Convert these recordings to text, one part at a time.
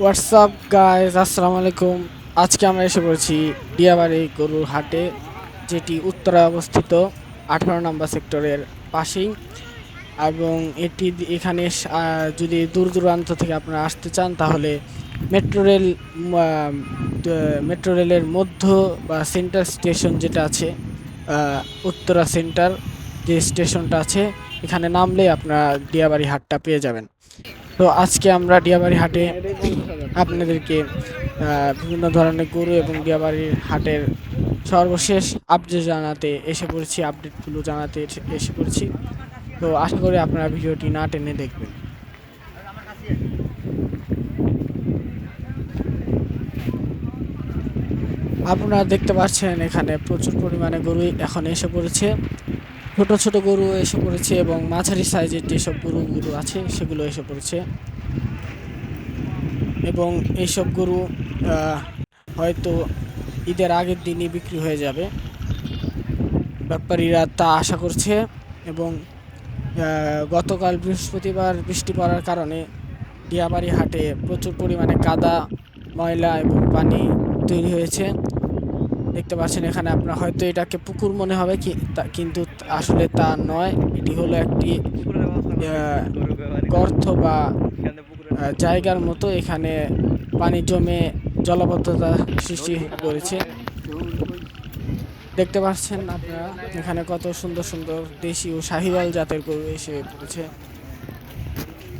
WhatsApp guys আসসালামু আলাইকুম আজকে আমরা এসে পড়েছি ডিয়াবাড়ি গরুর হাটে, যেটি উত্তরায় অবস্থিত আঠারো নম্বর সেক্টরের পাশেই। এবং এটি এখানে যদি দূর দূরান্ত থেকে আপনারা আসতে চান, তাহলে মেট্রো রেল মেট্রো রেলের মধ্য বা সেন্টার স্টেশন যেটা আছে উত্তরা সেন্টার যে স্টেশনটা আছে, এখানে নামলেই আপনারা ডিয়াবাড়ি হাটটা পেয়ে যাবেন। তো আজকে আমরা ডিয়াবাড়ি হাটে আপনাদেরকে বিভিন্ন ধরনের গরু এবং ডিয়াবাড়ির হাটের সর্বশেষ আপডেট জানাতে এসে পড়েছি আপডেটগুলো জানাতে এসে পড়েছি। তো আশা করি আপনারা ভিডিওটি না টেনে দেখবেন। আপনারা দেখতে পাচ্ছেন এখানে প্রচুর পরিমাণে গরু এখন এসে পড়েছে। ছোট ছোট গরু এসে পড়েছে এবং মাঝারি সাইজের যেসব গরুগুলো আছে, সেগুলো এসে পড়েছে। এবং এইসব গরু হয়তো ঈদের আগের দিনই বিক্রি হয়ে যাবে। ব্যাপারীরা তা আশা করছে এবং গতকাল বৃহস্পতিবার বৃষ্টি পড়ার কারণে ডিয়াবাড়ি হাটে প্রচুর পরিমাণে কাদা ময়লা এবং পানি তৈরি হয়েছে। দেখতে পাচ্ছেন এখানে আপনার হয়তো এটাকে পুকুর মনে হবে কিন্তু আসলে তা নয়। এটি হলো একটি গর্ত বা জায়গার মতো এখানে পানি জমে জলাবদ্ধতা সৃষ্টি করেছে। দেখতে পাচ্ছেন আপনারা, এখানে কত সুন্দর সুন্দর দেশি ও শাহিওয়াল জাতের গরু এসে পড়েছে।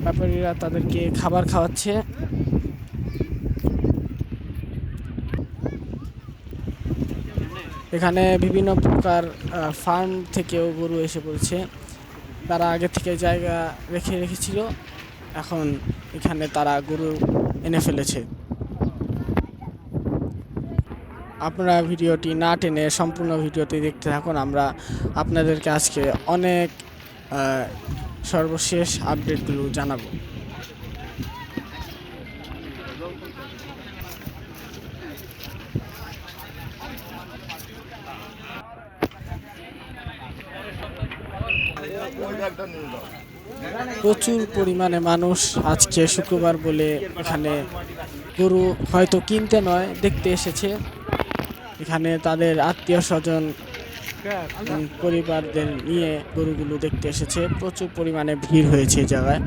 ব্যাপারীরা তাদেরকে খাবার খাওয়াচ্ছে। এখানে বিভিন্ন প্রকার ফার্ম থেকেও গরু এসে পড়েছে। তারা আগে থেকে জায়গা রেখে রেখেছিল। এখন এখানে তারা গরু এনে ফেলেছে। আপনারা ভিডিওটি না টেনে সম্পূর্ণ ভিডিওটি দেখতে থাকুন। আমরা আপনাদেরকে আজকে অনেক সর্বশেষ আপডেটগুলো জানাব। প্রচুর পরিমাণে মানুষ আজকে শুক্রবার বলে এখানে গরু হয়তো কিনতে নয়, দেখতে এসেছে। এখানে তাদের আত্মীয় স্বজন পরিবারদের নিয়ে গরুগুলো দেখতে এসেছে। প্রচুর পরিমাণে ভিড় হয়েছে এই জায়গায়।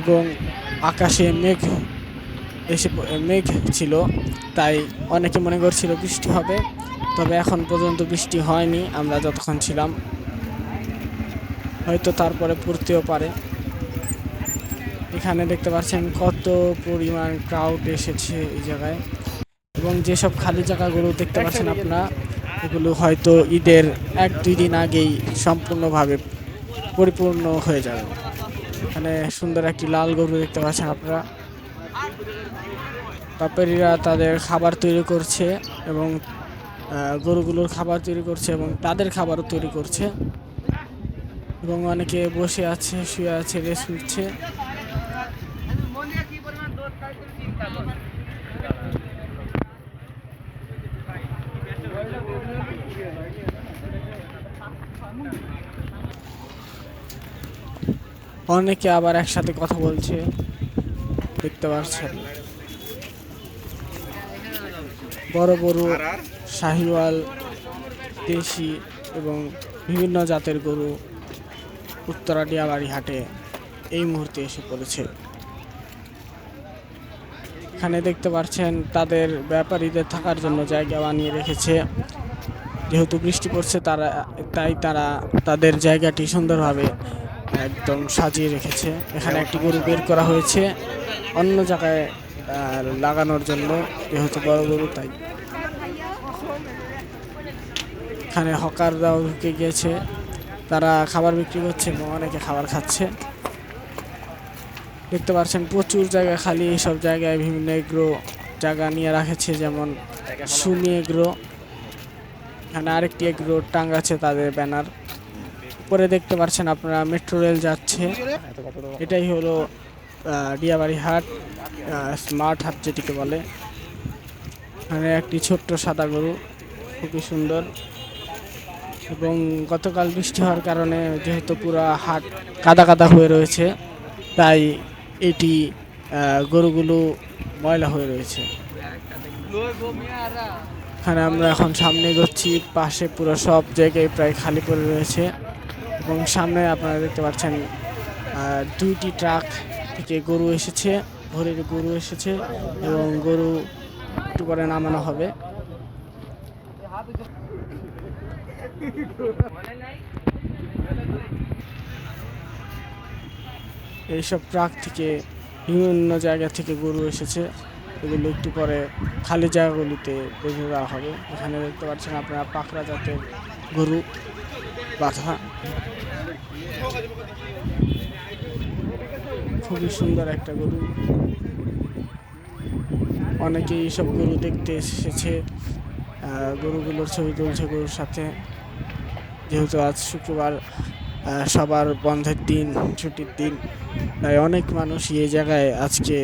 এবং আকাশে মেঘ এসে মেঘ ছিল, তাই অনেকে মনে করছিল বৃষ্টি হবে, তবে এখন পর্যন্ত বৃষ্টি হয়নি, আমরা যতক্ষণ ছিলাম। হয়তো তারপরে পড়তেও পারে। এখানে দেখতে পাচ্ছেন কত পরিমাণ ক্রাউড এসেছে এই জায়গায়। এবং যেসব খালি জায়গাগুলো দেখতে পাচ্ছেন আপনারা, এগুলো হয়তো ঈদের এক দুই দিন আগেই সম্পূর্ণভাবে পরিপূর্ণ হয়ে যাবে। এখানে সুন্দর একটি লাল গরু দেখতে পাচ্ছেন আপনারা। ব্যাপারীরা তাদের খাবার তৈরি করছে এবং গরুগুলোর খাবার তৈরি করছে এবং তাদের খাবারও তৈরি করছে। এবং অনেকে বসে আছে, শুয়ে আছে রেস্ট নিচ্ছে। অনেকে আবার একসাথে কথা বলছে। দেখতে পাচ্ছেন। বড় বড় শাহিওয়াল, দেশি এবং বিভিন্ন জাতের গরু উত্তরা ডিয়াবাড়ি হাটে এই মুহূর্তে এসে পড়েছে। এখানে দেখতে পাচ্ছেন, তাদের ব্যাপারীদের থাকার জন্য জায়গা বানিয়ে রেখেছে। যেহেতু বৃষ্টি পড়ছে, তারা, তাই তারা তাদের জায়গাটি সুন্দরভাবে একদম সাজিয়ে রেখেছে। এখানে একটি গরু বের করা হয়েছে, অন্য জায়গায় লাগানোর জন্য, যেহেতু বড় গরু, তাই। এখানে হকাররাও ঢুকে গিয়েছে। তারা খাবার বিক্রি করছে এবং অনেকে খাবার খাচ্ছে। দেখতে পাচ্ছেন প্রচুর জায়গা খালি এইসব জায়গায় বিভিন্ন এগ্রো জায়গা নিয়ে রাখেছে, যেমন সুমি এগ্রো। এখানে আরেকটি এগ্রো টাঙ্গাচ্ছে তাদের ব্যানার। উপরে দেখতে পাচ্ছেন আপনারা মেট্রো রেল যাচ্ছে। এটাই হলো ডিয়াবাড়ি হাট স্মার্ট হাট যেটিকে বলে। এখানে একটি ছোট্ট সাদা গরু, খুবই সুন্দর। এবং গতকাল বৃষ্টি হওয়ার কারণে যেহেতু পুরো হাট কাদা কাদা হয়ে রয়েছে, তাই এটি গরুগুলো ময়লা হয়ে রয়েছে। এখানে আমরা এখন সামনে এগোচ্ছি, পাশে পুরো সব জায়গায় প্রায় খালি পড়ে রয়েছে এবং সামনে আপনারা দেখতে পাচ্ছেন দুইটি ট্রাক থেকে গরু এসেছে, ভোরের গরু এসেছে এবং গরু একটু করে নামানো হবে। এইসব ট্রাক থেকে বিভিন্ন জায়গা থেকে গরু এসেছে। এগুলো একটু পরে খালি জায়গাগুলিতে বেঁধে দেওয়া হবে। এখানে দেখতে পাচ্ছেন আপনারা পাকড়া জাতের গরু বাঁধা। খুবই সুন্দর একটা গরু। অনেকেই এইসব গরু দেখতে এসেছে গরুগুলোর ছবি তুলছে গরুর সাথে। যেহেতু আজ শুক্রবার সবার বন্ধের দিন, ছুটির দিন, তাই অনেক মানুষ এই জায়গায় আজকে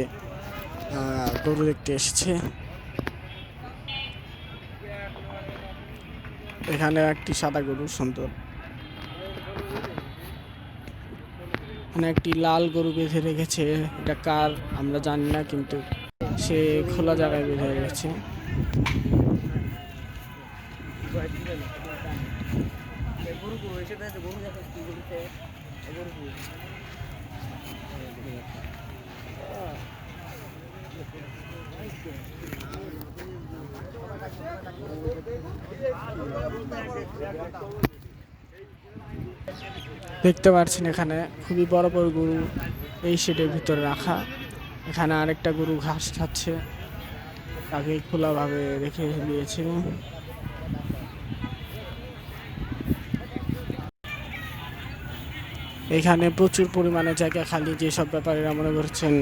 গরু দেখতে এসেছে। এখানে একটি সাদা গরু, সুন্দর। এখানে একটি লাল গরু বেঁধে রেখেছে। এটা কার আমরা জানি না, কিন্তু সে খোলা জায়গায় বেঁধে রেখেছে। দেখতে পাচ্ছেন এখানে খুবই বড় বড় গরু এই শেডের ভিতরে রাখা। এখানে আরেকটা গরু ঘাস খাচ্ছে। তাকে খোলাভাবে রেখে দিয়েছে। এখানে প্রচুর পরিমাণে জায়গা খালি, যেসব ব্যাপারীরা মনে করছেন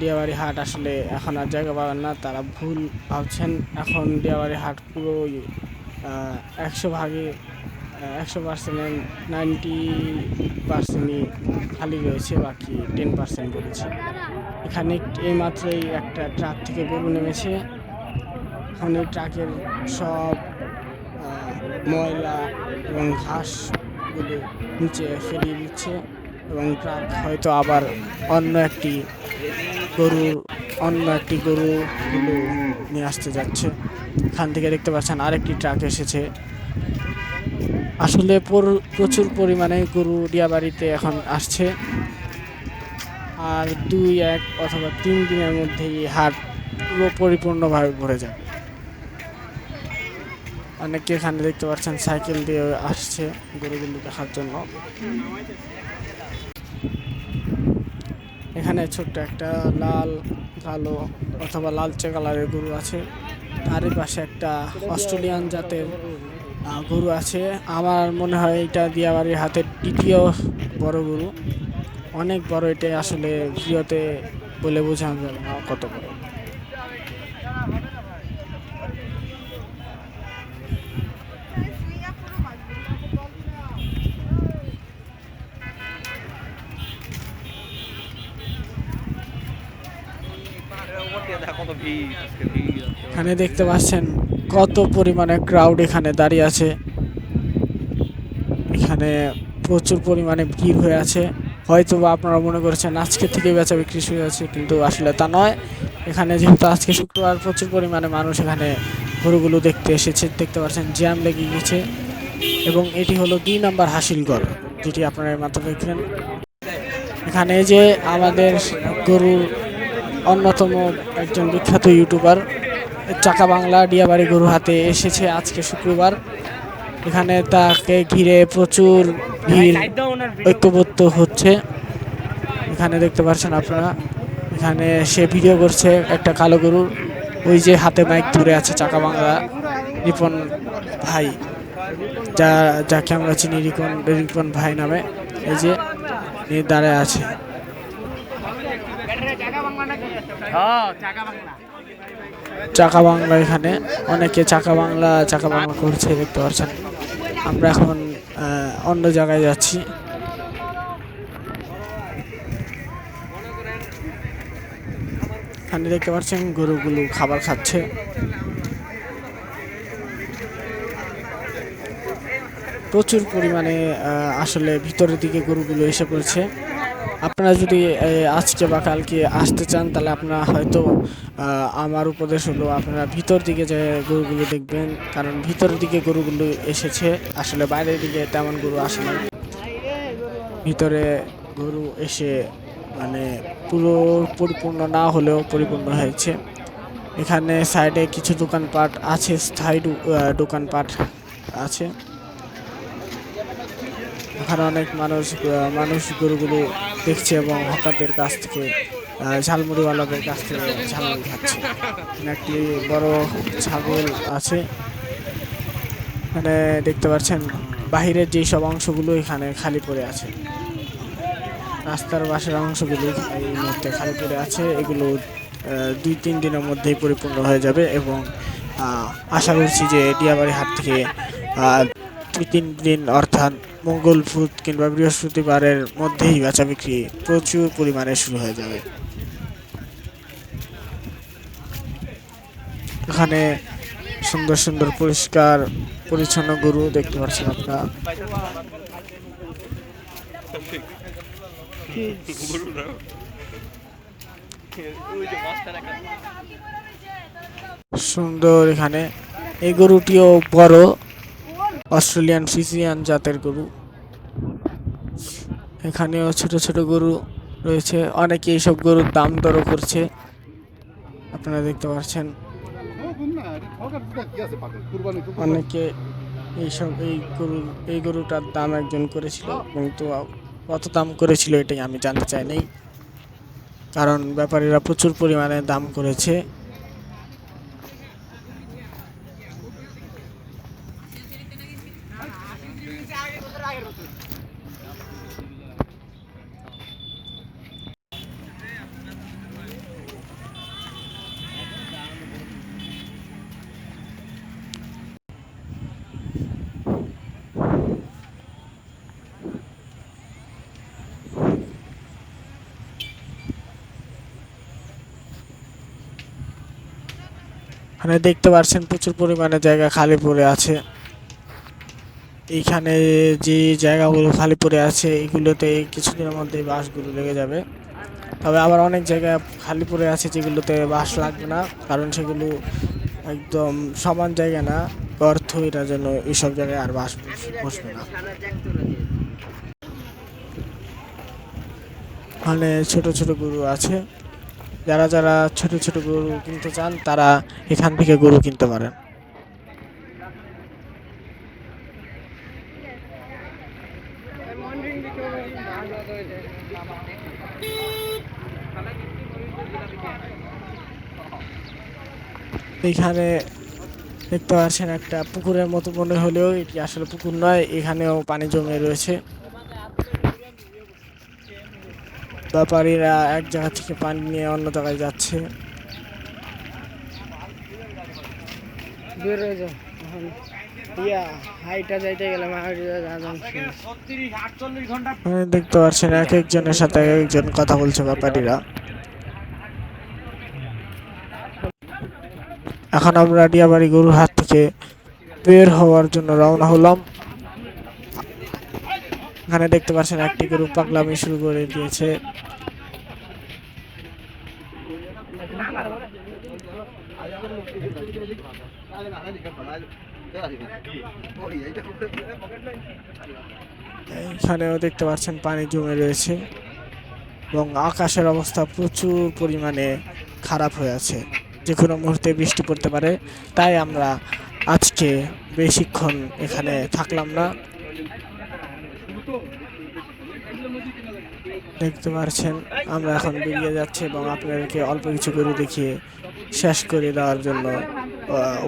ডিয়াবাড়ি হাট আসলে এখন আর জায়গা পাবেন না, তারা ভুল ভাবছেন। এখন ডিয়াবাড়ি হাট পুরো একশো ভাগে একশো পার্সেন্টের নাইনটি পার্সেন্টই খালি রয়েছে, বাকি টেন পার্সেন্ট রয়েছে। এখানে এই মাত্রই একটা ট্রাক থেকে গরু নেমেছে। এখন এই ট্রাকের সব ময়লা এবং ঘাসগুলো নিচে ফেলিয়ে দিচ্ছে এবং ট্রাক হয়তো আবার অন্য একটি গরুর অন্য একটি গরুগুলো নিয়ে আসতে যাচ্ছে। এখান থেকে দেখতে পাচ্ছেন আরেকটি ট্রাক এসেছে। আসলে প্রচুর পরিমাণে গরু ডিয়াবাড়িতে এখন আসছে। আর দুই, এক অথবা তিন দিনের মধ্যেই হাট পুরো পরিপূর্ণভাবে ভরে যাবে অনেকে এখানে দেখতে পাচ্ছেন, সাইকেল দিয়ে আসছে গরুগুলো দেখার জন্য। এখানে ছোট্ট একটা লাল, কালো অথবা লালচে কালারের গরু আছে। তারই পাশে একটা অস্ট্রেলিয়ান জাতের গরু আছে। আমার মনে হয় এটা দিয়াবাড়ির হাতের তৃতীয় বড় গরু। অনেক বড় এটা আসলে ভিডিওতে বলে বোঝানো যাবে না কত বড় কত ভিড় আজকে ভিড় এখানে দেখতে পাচ্ছেন কত পরিমাণে ক্রাউড এখানে দাঁড়িয়ে আছে। এখানে প্রচুর পরিমাণে ভিড় হয়ে আছে। হয়তো বা আপনারা মনে করছেন আজকে থেকে বেচা বিক্রি শুরু হয়েছে, কিন্তু আসলে তা নয়। এখানে যেহেতু আজকে শুক্রবার প্রচুর পরিমাণে মানুষ এখানে গরুগুলো দেখতে এসেছে, দেখতে পাচ্ছেন জ্যাম লেগে গেছে। এবং এটি হলো দুই নাম্বার হাসিলগড় যেটি আপনারা মাত্র দেখলেন এখানে যে আমাদের গরুর অন্যতম একজন বিখ্যাত ইউটিউবার, চাকা বাংলা ডিয়াবাড়ি গরু হাতে এসেছে আজকে শুক্রবার। এখানে তাকে ঘিরে প্রচুর ভিড় ঐক্যবদ্ধ হচ্ছে। এখানে দেখতে পাচ্ছেন আপনারা, এখানে সে ভিডিও করছে একটা কালো গরুর ওই যে হাতে মাইক ধরে আছে চাকা বাংলা রিপন ভাই, যা, যাকে আমরা চিনি রিপন রিপন ভাই নামে। এই যে দাঁড়ায় আছে হ্যাঁ চাকা বাংলা এখানে। অনেকে চাকা বাংলা চাকা বাংলা করছে, দেখতে পাচ্ছেন। আমরা এখন অন্য জায়গায় যাচ্ছি। এখানে দেখতে পাচ্ছেন, গরুগুলো খাবার খাচ্ছে। প্রচুর পরিমাণে আসলে ভিতরের দিকে গরুগুলো এসে পড়ছে। আপনারা যদি আজকে বা কালকে আসতে চান, তাহলে আপনারা হয়তো আমার উপদেশ হলো আপনারা ভিতর দিকে যে গরুগুলো দেখবেন, কারণ ভিতরের দিকে গরুগুলো এসেছে। আসলে বাইরের দিকে তেমন গরু আসে না ভিতরে গরু এসে মানে পুরো পরিপূর্ণ না হলেও পরিপূর্ণ হয়েছে। এখানে সাইডে কিছু দোকানপাট আছে, স্থায়ী দোকানপাট আছে। এখানে অনেক মানুষ মানুষ গরুগুলো দেখছে এবং হকারদের কাছ থেকে ঝালমুড়িওয়ালাদের কাছ থেকে ঝালমুড়ি খাচ্ছে। একটি বড় ছাগল আছে। এখানে দেখতে পাচ্ছেন, বাহিরের যেই সব অংশগুলো এখানে খালি পড়ে আছে। রাস্তার পাশের অংশগুলি এই মুহূর্তে খালি পড়ে আছে। এগুলো দুই, তিন দিনের মধ্যেই পরিপূর্ণ হয়ে যাবে এবং আশা করছি যে ডিয়াবাড়ি হাট থেকে তিন দিন অর্থাৎ মঙ্গল বুধ কিংবা বৃহস্পতিবারের মধ্যেই বেচা বিক্রি প্রচুর পরিমাণে শুরু হয়ে যাবে। এখানে সুন্দর সুন্দর পরিষ্কার, পরিচ্ছন্ন গরু দেখতে পাচ্ছেন আপনারা। সুন্দর এখানে। এই গরুটিও বড়। অস্ট্রেলিয়ান ফিজিয়ান জাতের গরু। এখানেও ছোট ছোট গরু রয়েছে। অনেকে এইসব গরুর দাম দরও করছে। আপনারা দেখতে পাচ্ছেন। অনেকে এইসব এই গরুর এই গরুটার দাম একজন করেছিল কিন্তু কত দাম করেছিল এটাই আমি জানতে চাই নাই। কারণ ব্যাপারীরা প্রচুর পরিমাণে দাম করেছে। এখানে দেখতে পাচ্ছেন প্রচুর পরিমাণে জায়গা খালি পড়ে আছে। এইখানে যে জায়গাগুলো খালি পড়ে আছে, এগুলোতে কিছুদিনের মধ্যে বাসগুলো লেগে যাবে। তবে আবার অনেক জায়গা খালি পড়ে আছে যেগুলোতে বাস লাগবে না, কারণ সেগুলো একদম সমান জায়গা না। গর্ত এটার জন্য এইসব জায়গায় আর বাস বসবে না। মানে ছোট ছোট গরু আছে। যারা যারা ছোট ছোট গরু কিনতে চান, তারা এখান থেকে গরু কিনতে পারেন। এখানে দেখতে পাচ্ছেন একটা পুকুরের মতো মনে হলেও এটি আসলে পুকুর নয়, এখানেও পানি জমে রয়েছে। ব্যাপারীরা এক জায়গা থেকে পানি নিয়ে অন্য জায়গায় যাচ্ছে। হয়ে দেখতে পাচ্ছেন এক একজনের সাথে এক একজন কথা বলছে ব্যাপারীরা। এখন আমরা ডিয়াবাড়ি গরুর হাত থেকে বের হওয়ার জন্য রওনা হলাম। এখানে দেখতে পাচ্ছেন একটি গরু পাগলামি শুরু করে দিয়েছে। এখানেও দেখতে পাচ্ছেন পানি জমে রয়েছে এবং আকাশের অবস্থা প্রচুর পরিমাণে খারাপ হয়ে আছে। যে কোনো মুহূর্তে বৃষ্টি পড়তে পারে, তাই আমরা আজকে বেশিক্ষণ এখানে থাকলাম না। দেখতে পারছেন। আমরা এখন বেরিয়ে যাচ্ছি এবং আপনাদেরকে অল্প কিছু করে দেখিয়ে শেষ করে দেওয়ার জন্য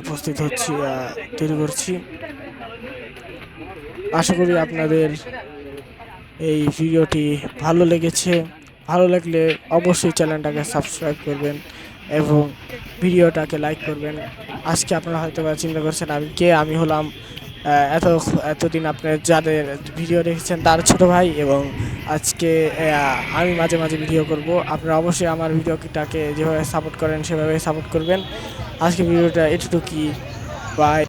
উপস্থিত হচ্ছি তৈরি করছি। আশা করি আপনাদের এই ভিডিওটি ভালো লেগেছে। ভালো লাগলে অবশ্যই চ্যানেলটাকে সাবস্ক্রাইব করবেন এবং ভিডিওটাকে লাইক করবেন। আজকে আপনারা হয়তো বা চিন্তা করছেন, আমি কে? আমি হলাম এত, এতদিন আপনার যাদের ভিডিও দেখেছেন তার ছোট ভাই এবং আজকে আমি মাঝে মাঝে ভিডিও করব। আপনারা অবশ্যই আমার ভিডিওটাকে যেভাবে সাপোর্ট করেন, সেভাবে সাপোর্ট করবেন। আজকে ভিডিওটা এটুকু কি বাই